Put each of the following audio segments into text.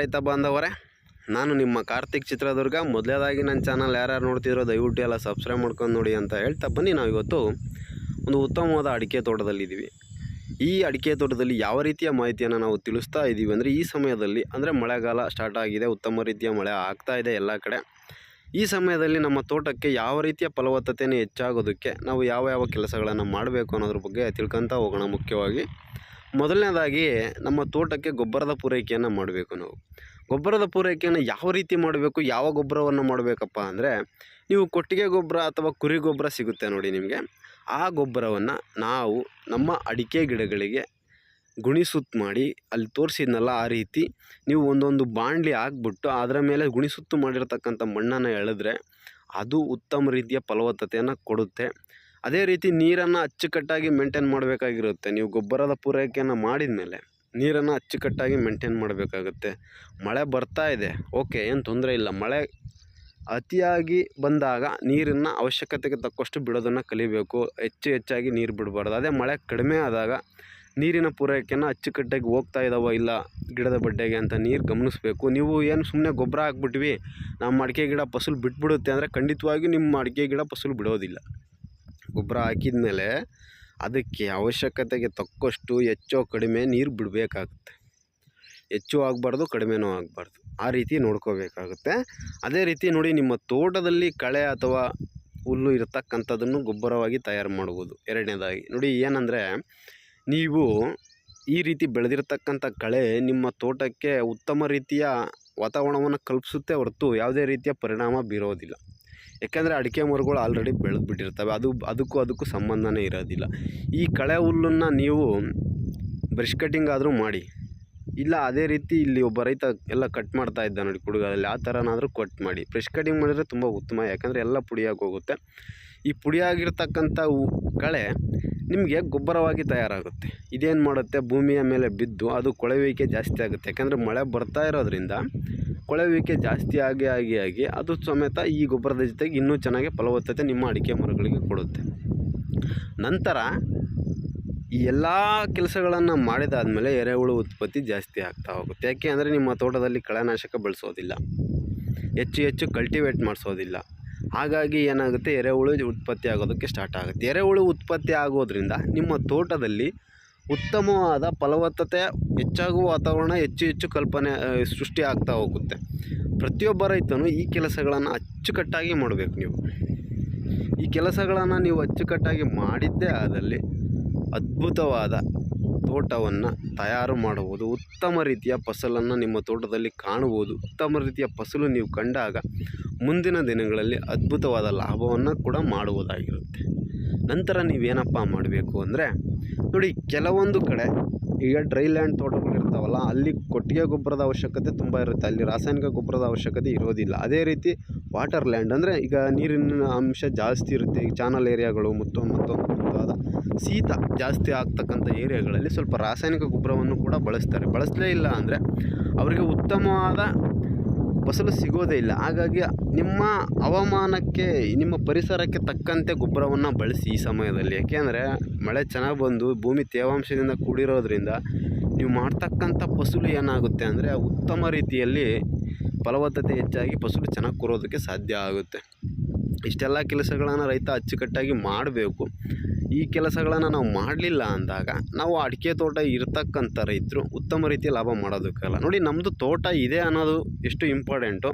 ರೈತ ಬಾಂಧವರೇ. ನಾನು ನಿಮ್ಮ ಕಾರ್ತಿಕ್ ಚಿತ್ರದುರ್ಗ. ಮೊದಲೇದಾಗಿ ನನ್ನ ಚಾನಲ್ ಯಾರ್ಯಾರು ನೋಡ್ತಿದ್ರೋ ದಯವಿಟ್ಟು ಎಲ್ಲ ಸಬ್ಸ್ಕ್ರೈಬ್ ಮಾಡ್ಕೊಂಡು ನೋಡಿ ಅಂತ ಹೇಳ್ತಾ ಬನ್ನಿ. ನಾವು ಇವತ್ತು ಒಂದು ಉತ್ತಮವಾದ ಅಡಿಕೆ ತೋಟದಲ್ಲಿದ್ದೀವಿ. ಈ ಅಡಿಕೆ ತೋಟದಲ್ಲಿ ಯಾವ ರೀತಿಯ ಮಾಹಿತಿಯನ್ನು ನಾವು ತಿಳಿಸ್ತಾ ಇದ್ದೀವಿ ಅಂದರೆ, ಈ ಸಮಯದಲ್ಲಿ ಅಂದರೆ ಮಳೆಗಾಲ ಸ್ಟಾರ್ಟ್ ಆಗಿದೆ, ಉತ್ತಮ ರೀತಿಯ ಮಳೆ ಆಗ್ತಾ ಇದೆ ಎಲ್ಲ ಕಡೆ. ಈ ಸಮಯದಲ್ಲಿ ನಮ್ಮ ತೋಟಕ್ಕೆ ಯಾವ ರೀತಿಯ ಫಲವತ್ತತೆಯನ್ನು ಹೆಚ್ಚಾಗೋದಕ್ಕೆ ನಾವು ಯಾವ ಯಾವ ಕೆಲಸಗಳನ್ನು ಮಾಡಬೇಕು ಅನ್ನೋದ್ರ ಬಗ್ಗೆ ತಿಳ್ಕೊತಾ ಹೋಗೋಣ ಮುಖ್ಯವಾಗಿ. ಮೊದಲನೇದಾಗಿ ನಮ್ಮ ತೋಟಕ್ಕೆ ಗೊಬ್ಬರದ ಪೂರೈಕೆಯನ್ನು ಮಾಡಬೇಕು ನಾವು. ಗೊಬ್ಬರದ ಪೂರೈಕೆಯನ್ನು ಯಾವ ರೀತಿ ಮಾಡಬೇಕು, ಯಾವ ಗೊಬ್ಬರವನ್ನು ಮಾಡಬೇಕಪ್ಪ ಅಂದರೆ, ನೀವು ಕೊಟ್ಟಿಗೆ ಗೊಬ್ಬರ ಅಥವಾ ಕುರಿ ಗೊಬ್ಬರ ಸಿಗುತ್ತೆ ನೋಡಿ ನಿಮಗೆ. ಆ ಗೊಬ್ಬರವನ್ನು ನಾವು ನಮ್ಮ ಅಡಿಕೆ ಗಿಡಗಳಿಗೆ ಗುಣಿಸುತ್ತು ಮಾಡಿ, ಅಲ್ಲಿ ತೋರಿಸಿದ್ನಲ್ಲ ಆ ರೀತಿ, ನೀವು ಒಂದೊಂದು ಬಾಂಡ್ಲಿ ಹಾಕ್ಬಿಟ್ಟು ಅದರ ಮೇಲೆ ಗುಣಿಸುತ್ತು ಮಾಡಿರ್ತಕ್ಕಂಥ ಮಣ್ಣನ್ನು ಎಳೆದ್ರೆ ಅದು ಉತ್ತಮ ರೀತಿಯ ಫಲವತ್ತತೆಯನ್ನು ಕೊಡುತ್ತೆ. ಅದೇ ರೀತಿ ನೀರನ್ನು ಅಚ್ಚುಕಟ್ಟಾಗಿ ಮೇಂಟೇನ್ ಮಾಡಬೇಕಾಗಿರುತ್ತೆ. ನೀವು ಗೊಬ್ಬರದ ಪೂರೈಕೆಯನ್ನು ಮಾಡಿದ ಮೇಲೆ ನೀರನ್ನು ಅಚ್ಚುಕಟ್ಟಾಗಿ ಮೇಂಟೇನ್ ಮಾಡಬೇಕಾಗುತ್ತೆ. ಮಳೆ ಬರ್ತಾ ಇದೆ. ಓಕೆ, ಏನು ತೊಂದರೆ ಇಲ್ಲ. ಮಳೆ ಅತಿಯಾಗಿ ಬಂದಾಗ ನೀರನ್ನು ಅವಶ್ಯಕತೆಗೆ ತಕ್ಕಷ್ಟು ಬಿಡೋದನ್ನು ಕಲಿಬೇಕು. ಹೆಚ್ಚು ಹೆಚ್ಚಾಗಿ ನೀರು ಬಿಡಬಾರ್ದು. ಅದೇ ಮಳೆ ಕಡಿಮೆ ಆದಾಗ ನೀರಿನ ಪೂರೈಕೆಯನ್ನು ಅಚ್ಚುಕಟ್ಟಾಗಿ ಹೋಗ್ತಾ ಇದ್ದಾವ ಇಲ್ಲ ಗಿಡದ ಬಡ್ಡೆಗೆ ಅಂತ ನೀರು ಗಮನಿಸಬೇಕು. ನೀವು ಏನು ಸುಮ್ಮನೆ ಗೊಬ್ಬರ ಹಾಕ್ಬಿಟ್ವಿ, ನಮ್ಮ ಅಡಿಕೆ ಗಿಡ ಫಸಲು ಬಿಟ್ಬಿಡುತ್ತೆ ಅಂದರೆ ಖಂಡಿತವಾಗಿಯೂ ನಿಮ್ಮ ಅಡಿಕೆ ಗಿಡ ಫಸಲು ಬಿಡೋದಿಲ್ಲ. ಗೊಬ್ಬರ ಹಾಕಿದ ಮೇಲೆ ಅದಕ್ಕೆ ಅವಶ್ಯಕತೆಗೆ ತಕ್ಕಷ್ಟು ಹೆಚ್ಚೋ ಕಡಿಮೆ ನೀರು ಬಿಡಬೇಕಾಗುತ್ತೆ. ಹೆಚ್ಚು ಆಗಬಾರ್ದು, ಕಡಿಮೆನೂ ಆಗಬಾರ್ದು. ಆ ರೀತಿ ನೋಡ್ಕೋಬೇಕಾಗುತ್ತೆ. ಅದೇ ರೀತಿ ನೋಡಿ ನಿಮ್ಮ ತೋಟದಲ್ಲಿ ಕಳೆ ಅಥವಾ ಹುಲ್ಲು ಇರತಕ್ಕಂಥದ್ದನ್ನು ಗೊಬ್ಬರವಾಗಿ ತಯಾರು ಮಾಡ್ಬೋದು. ಎರಡನೇದಾಗಿ ನೋಡಿ ಏನಂದರೆ ನೀವು ಈ ರೀತಿ ಬೆಳೆದಿರ್ತಕ್ಕಂಥ ಕಳೆ ನಿಮ್ಮ ತೋಟಕ್ಕೆ ಉತ್ತಮ ರೀತಿಯ ವಾತಾವರಣವನ್ನು ಕಲ್ಪಿಸುತ್ತೆ ಹೊರತು ಯಾವುದೇ ರೀತಿಯ ಪರಿಣಾಮ ಬೀರೋದಿಲ್ಲ. ಯಾಕೆಂದರೆ ಅಡಿಕೆ ಮರಗಳು ಆಲ್ರೆಡಿ ಬೆಳೆದು ಬಿಟ್ಟಿರ್ತವೆ ಅದು ಅದಕ್ಕೂ ಅದಕ್ಕೂ ಸಂಬಂಧನೇ ಇರೋದಿಲ್ಲ. ಈ ಕಳೆ ಹುಲ್ಲನ್ನು ನೀವು ಬ್ರಷ್ ಕಟ್ಟಿಂಗ್ ಆದರೂ ಮಾಡಿ. ಇಲ್ಲ, ಅದೇ ರೀತಿ ಇಲ್ಲಿ ಒಬ್ಬ ರೈತ ಎಲ್ಲ ಕಟ್ ಮಾಡ್ತಾ ಇದ್ದ ನೋಡಿ ಕುಡುಗದಲ್ಲಿ ಆ ಥರನಾದರೂ ಕಟ್ ಮಾಡಿ. ಬ್ರಷ್ ಕಟಿಂಗ್ ಮಾಡಿದರೆ ತುಂಬ ಉತ್ತಮ, ಯಾಕಂದರೆ ಎಲ್ಲ ಪುಡಿಯಾಗಿ ಹೋಗುತ್ತೆ. ಈ ಪುಡಿಯಾಗಿರ್ತಕ್ಕಂಥ ಕಳೆ ನಿಮಗೆ ಗೊಬ್ಬರವಾಗಿ ತಯಾರಾಗುತ್ತೆ. ಇದೇನು ಮಾಡುತ್ತೆ? ಭೂಮಿಯ ಮೇಲೆ ಬಿದ್ದು ಅದು ಕೊಳವಿಕೆ ಜಾಸ್ತಿ ಆಗುತ್ತೆ. ಯಾಕಂದರೆ ಮಳೆ ಬರ್ತಾ ಇರೋದ್ರಿಂದ ಕೊಳೆಯುವಿಕೆ ಜಾಸ್ತಿ ಆಗಿ ಆಗಿ ಆಗಿ ಅದು ಸಮೇತ ಈ ಗೊಬ್ಬರದ ಜೊತೆಗೆ ಇನ್ನೂ ಚೆನ್ನಾಗಿ ಫಲವತ್ತತೆ ನಿಮ್ಮ ಅಡಿಕೆ ಮರಗಳಿಗೆ ಕೊಡುತ್ತೆ. ನಂತರ ಈ ಎಲ್ಲ ಕೆಲಸಗಳನ್ನು ಮಾಡಿದಾದಮೇಲೆ ಎರೆಹುಳು ಉತ್ಪತ್ತಿ ಜಾಸ್ತಿ ಆಗ್ತಾ ಹೋಗುತ್ತೆ. ಯಾಕೆ ಅಂದರೆ ನಿಮ್ಮ ತೋಟದಲ್ಲಿ ಕಳೆನಾಶಕ ಬಳಸೋದಿಲ್ಲ. ಹೆಚ್ಚು ಹೆಚ್ಚು ಕಲ್ಟಿವೇಟ್ ಮಾಡಿಸೋದಿಲ್ಲ. ಹಾಗಾಗಿ ಏನಾಗುತ್ತೆ ಎರೆಹುಳು ಉತ್ಪತ್ತಿ ಆಗೋದಕ್ಕೆ ಸ್ಟಾರ್ಟ್ ಆಗುತ್ತೆ. ಎರೆಹುಳು ಉತ್ಪತ್ತಿ ಆಗೋದ್ರಿಂದ ನಿಮ್ಮ ತೋಟದಲ್ಲಿ ಉತ್ತಮವಾದ ಫಲವತ್ತತೆ, ಹೆಚ್ಚಾಗುವ ವಾತಾವರಣ, ಹೆಚ್ಚು ಹೆಚ್ಚು ಕಲ್ಪನೆ ಸೃಷ್ಟಿ ಆಗ್ತಾ ಹೋಗುತ್ತೆ. ಪ್ರತಿಯೊಬ್ಬ ರೈತನು ಈ ಕೆಲಸಗಳನ್ನು ಅಚ್ಚುಕಟ್ಟಾಗಿ ಮಾಡಬೇಕು ನೀವು. ಈ ಕೆಲಸಗಳನ್ನು ನೀವು ಅಚ್ಚುಕಟ್ಟಾಗಿ ಮಾಡಿದ್ದೇ ಆದಲ್ಲಿ ಅದ್ಭುತವಾದ ತೋಟವನ್ನು ತಯಾರು ಮಾಡುವುದು, ಉತ್ತಮ ರೀತಿಯ ಫಸಲನ್ನು ನಿಮ್ಮ ತೋಟದಲ್ಲಿ ಕಾಣುವುದು, ಉತ್ತಮ ರೀತಿಯ ಫಸಲು ನೀವು ಕಂಡಾಗ ಮುಂದಿನ ದಿನಗಳಲ್ಲಿ ಅದ್ಭುತವಾದ ಲಾಭವನ್ನು ಕೂಡ ಮಾಡುವುದಾಗಿರುತ್ತೆ. ನಂತರ ನೀವೇನಪ್ಪ ಮಾಡಬೇಕು ಅಂದರೆ, ನೋಡಿ ಕೆಲವೊಂದು ಕಡೆ ಈಗ ಡ್ರೈ ಲ್ಯಾಂಡ್ ತೋಟಗಳು ಇರ್ತಾವಲ್ಲ, ಅಲ್ಲಿ ಕೊಟ್ಟಿಗೆ ಗೊಬ್ಬರದ ಅವಶ್ಯಕತೆ ತುಂಬ ಇರುತ್ತೆ. ಅಲ್ಲಿ ರಾಸಾಯನಿಕ ಗೊಬ್ಬರದ ಅವಶ್ಯಕತೆ ಇರೋದಿಲ್ಲ. ಅದೇ ರೀತಿ ವಾಟರ್ ಲ್ಯಾಂಡ್ ಅಂದರೆ ಈಗ ನೀರಿನ ಅಂಶ ಜಾಸ್ತಿ ಇರುತ್ತೆ. ಈಗ ಚಾನಲ್ ಏರಿಯಾಗಳು ಮತ್ತು ಮತ್ತೊಂದು ಮುಂತಾದ ಶೀತ ಜಾಸ್ತಿ ಆಗ್ತಕ್ಕಂಥ ಏರಿಯಾಗಳಲ್ಲಿ ಸ್ವಲ್ಪ ರಾಸಾಯನಿಕ ಗೊಬ್ಬರವನ್ನು ಕೂಡ ಬಳಸ್ತಾರೆ. ಬಳಸಲೇ ಇಲ್ಲ ಅಂದರೆ, ಅವರಿಗೆ ಉತ್ತಮವಾದ ಫಸಲು ಸಿಗೋದೇ ಇಲ್ಲ. ಹಾಗಾಗಿ ನಿಮ್ಮ ಹವಾಮಾನಕ್ಕೆ, ನಿಮ್ಮ ಪರಿಸರಕ್ಕೆ ತಕ್ಕಂತೆ ಗೊಬ್ಬರವನ್ನು ಬಳಸಿ ಈ ಸಮಯದಲ್ಲಿ. ಯಾಕೆಂದರೆ, ಮಳೆ ಚೆನ್ನಾಗಿ ಬಂದು ಭೂಮಿ ತೇವಾಂಶದಿಂದ ಕೂಡಿರೋದ್ರಿಂದ ನೀವು ಮಾಡ್ತಕ್ಕಂಥ ಫಸಲು ಏನಾಗುತ್ತೆ ಅಂದರೆ ಉತ್ತಮ ರೀತಿಯಲ್ಲಿ ಫಲವತ್ತತೆ ಹೆಚ್ಚಾಗಿ ಫಸಲು ಚೆನ್ನಾಗಿ ಕೊಡೋದಕ್ಕೆ ಸಾಧ್ಯ ಆಗುತ್ತೆ. ಇಷ್ಟೆಲ್ಲ ಕೆಲಸಗಳನ್ನು ರೈತ ಅಚ್ಚುಕಟ್ಟಾಗಿ ಮಾಡಬೇಕು. ಈ ಕೆಲಸಗಳನ್ನು ನಾವು ಮಾಡಲಿಲ್ಲ ಅಂದಾಗ ನಾವು ಅಡಿಕೆ ತೋಟ ಇರ್ತಕ್ಕಂಥ ರೈತರು ಉತ್ತಮ ರೀತಿಯ ಲಾಭ ಮಾಡೋದಕ್ಕಲ್ಲ. ನೋಡಿ ನಮ್ಮದು ತೋಟ ಇದೆ ಅನ್ನೋದು ಎಷ್ಟು ಇಂಪಾರ್ಟೆಂಟು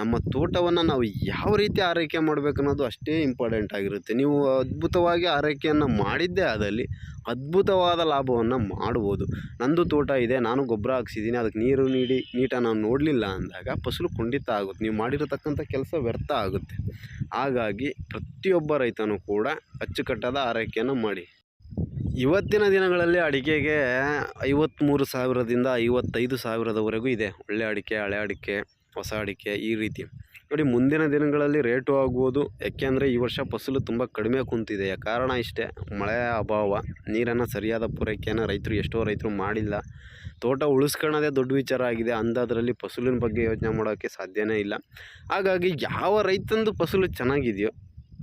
ನಮ್ಮ ತೋಟವನ್ನು ನಾವು ಯಾವ ರೀತಿ ಆರೈಕೆ ಮಾಡಬೇಕು ಅನ್ನೋದು ಅಷ್ಟೇ ಇಂಪಾರ್ಟೆಂಟ್ ಆಗಿರುತ್ತೆ. ನೀವು ಅದ್ಭುತವಾಗಿ ಆರೈಕೆಯನ್ನು ಮಾಡಿದ್ದೇ ಆದಲ್ಲಿ ಅದ್ಭುತವಾದ ಲಾಭವನ್ನು ಮಾಡ್ಬೋದು. ನಂದು ತೋಟ ಇದೆ, ನಾನು ಗೊಬ್ಬರ ಹಾಕ್ಸಿದ್ದೀನಿ, ಅದಕ್ಕೆ ನೀರು ನೀಡಿ ನೀಟಾಗಿ ನಾನು ನೋಡಲಿಲ್ಲ ಅಂದಾಗ ಫಸಲು ಖಂಡಿತ ಆಗುತ್ತೆ. ನೀವು ಮಾಡಿರತಕ್ಕಂಥ ಕೆಲಸ ವ್ಯರ್ಥ ಆಗುತ್ತೆ. ಹಾಗಾಗಿ ಪ್ರತಿಯೊಬ್ಬ ರೈತನೂ ಕೂಡ ಅಚ್ಚುಕಟ್ಟಾದ ಆರೈಕೆಯನ್ನು ಮಾಡಿ. ಇವತ್ತಿನ ದಿನಗಳಲ್ಲಿ ಅಡಿಕೆಗೆ ಐವತ್ತ್ಮೂರು ಸಾವಿರದಿಂದ ಐವತ್ತೈದು ಸಾವಿರದವರೆಗೂ ಇದೆ. ಒಳ್ಳೆ ಅಡಿಕೆ, ಹಳೆ ಅಡಿಕೆ. ಹೊಸ ಅಡಿಕೆ ಈ ರೀತಿ. ನೋಡಿ, ಮುಂದಿನ ದಿನಗಳಲ್ಲಿ ರೇಟು ಆಗ್ಬೋದು. ಯಾಕೆಂದರೆ ಈ ವರ್ಷ ಫಸಲು ತುಂಬ ಕಡಿಮೆ ಕುಂತಿದೆ. ಕಾರಣ ಇಷ್ಟೇ, ಮಳೆ ಅಭಾವ, ನೀರನ್ನು ಸರಿಯಾದ ಪೂರೈಕೆಯನ್ನು ರೈತರು ಎಷ್ಟೋ ರೈತರು ಮಾಡಿಲ್ಲ. ತೋಟ ಉಳಿಸ್ಕೊಳ್ಳೋದೇ ದೊಡ್ಡ ವಿಚಾರ ಆಗಿದೆ. ಅಂದಾದರಲ್ಲಿ ಫಸಲಿನ ಬಗ್ಗೆ ಯೋಚನೆ ಮಾಡೋಕ್ಕೆ ಸಾಧ್ಯನೇ ಇಲ್ಲ. ಹಾಗಾಗಿ ಯಾವ ರೈತಂದು ಫಸಲು ಚೆನ್ನಾಗಿದೆಯೋ,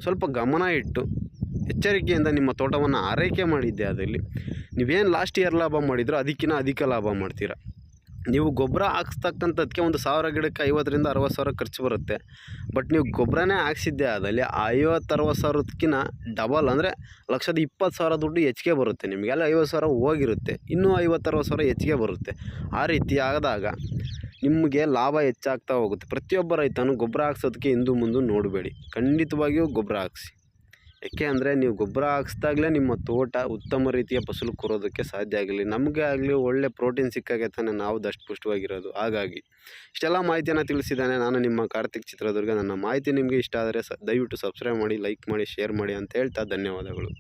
ಸ್ವಲ್ಪ ಗಮನ ಇಟ್ಟು ಎಚ್ಚರಿಕೆಯಿಂದ ನಿಮ್ಮ ತೋಟವನ್ನು ಆರೈಕೆ ಮಾಡಿದ್ದೆ ಅದರಲ್ಲಿ. ನೀವೇನು ಲಾಸ್ಟ್ ಇಯರ್ ಲಾಭ ಮಾಡಿದ್ರೋ ಅದಕ್ಕಿಂತ ಅಧಿಕ ಲಾಭ ಮಾಡ್ತೀರ? ನೀವು ಗೊಬ್ಬರ ಹಾಕ್ಸ್ತಕ್ಕಂಥದ್ಕೆ ಒಂದು ಸಾವಿರ ಗಿಡಕ್ಕೆ ಐವತ್ತರಿಂದ ಅರವತ್ತು ಸಾವಿರ ಖರ್ಚು ಬರುತ್ತೆ. ಬಟ್ ನೀವು ಗೊಬ್ಬರನೇ ಹಾಕ್ಸಿದ್ದೆ ಆದಲ್ಲಿ ಐವತ್ತು ಅರವತ್ತು ಸಾವಿರದಕ್ಕಿಂತ ಡಬಲ್ ಅಂದರೆ ಲಕ್ಷದ ಇಪ್ಪತ್ತು ಸಾವಿರ ದುಡ್ಡು ಹೆಚ್ಚಿಗೆ ಬರುತ್ತೆ. ನಿಮಗೆಲ್ಲ ಐವತ್ತು ಸಾವಿರ ಹೋಗಿರುತ್ತೆ. ಇನ್ನೂ ಐವತ್ತು ಅರವತ್ತು ಸಾವಿರ ಹೆಚ್ಚಿಗೆ ಬರುತ್ತೆ. ಆ ರೀತಿ ಆದಾಗ ನಿಮಗೆ ಲಾಭ ಹೆಚ್ಚಾಗ್ತಾ ಹೋಗುತ್ತೆ. ಪ್ರತಿಯೊಬ್ಬ ರೈತನು ಗೊಬ್ಬರ ಹಾಕ್ಸೋದಕ್ಕೆ ಹಿಂದೂ ಮುಂದೆ ನೋಡಬೇಡಿ. ಖಂಡಿತವಾಗಿಯೂ ಗೊಬ್ಬರ ಹಾಕ್ಸಿ. ಯಾಕೆ ಅಂದರೆ ನೀವು ಗೊಬ್ಬರ ಹಾಕ್ಸ್ದಾಗಲೇ ನಿಮ್ಮ ತೋಟ ಉತ್ತಮ ರೀತಿಯ ಫಸಲು ಕೊರೋದಕ್ಕೆ ಸಾಧ್ಯ ಆಗಲಿ ನಮಗೆ ಆಗಲಿ ಒಳ್ಳೆ ಪ್ರೋಟೀನ್ ಸಿಕ್ಕಾಗೆ ತಾನೇ ನಾವು ದಷ್ಟಪುಷ್ಟವಾಗಿರೋದು ಹಾಗಾಗಿ ಇಷ್ಟೆಲ್ಲ ಮಾಹಿತಿಯನ್ನು ತಿಳಿಸಿದ್ದಾನೆ ನಾನು ನಿಮ್ಮ ಕಾರ್ತಿಕ್ ಚಿತ್ರದುರ್ಗ. ನನ್ನ ಮಾಹಿತಿ ನಿಮಗೆ ಇಷ್ಟ ಆದರೆ ಸ, ದಯವಿಟ್ಟು ಸಬ್ಸ್ಕ್ರೈಬ್ ಮಾಡಿ ಲೈಕ್ ಮಾಡಿ ಶೇರ್ ಮಾಡಿ ಅಂತ ಹೇಳ್ತಾ ಧನ್ಯವಾದಗಳು.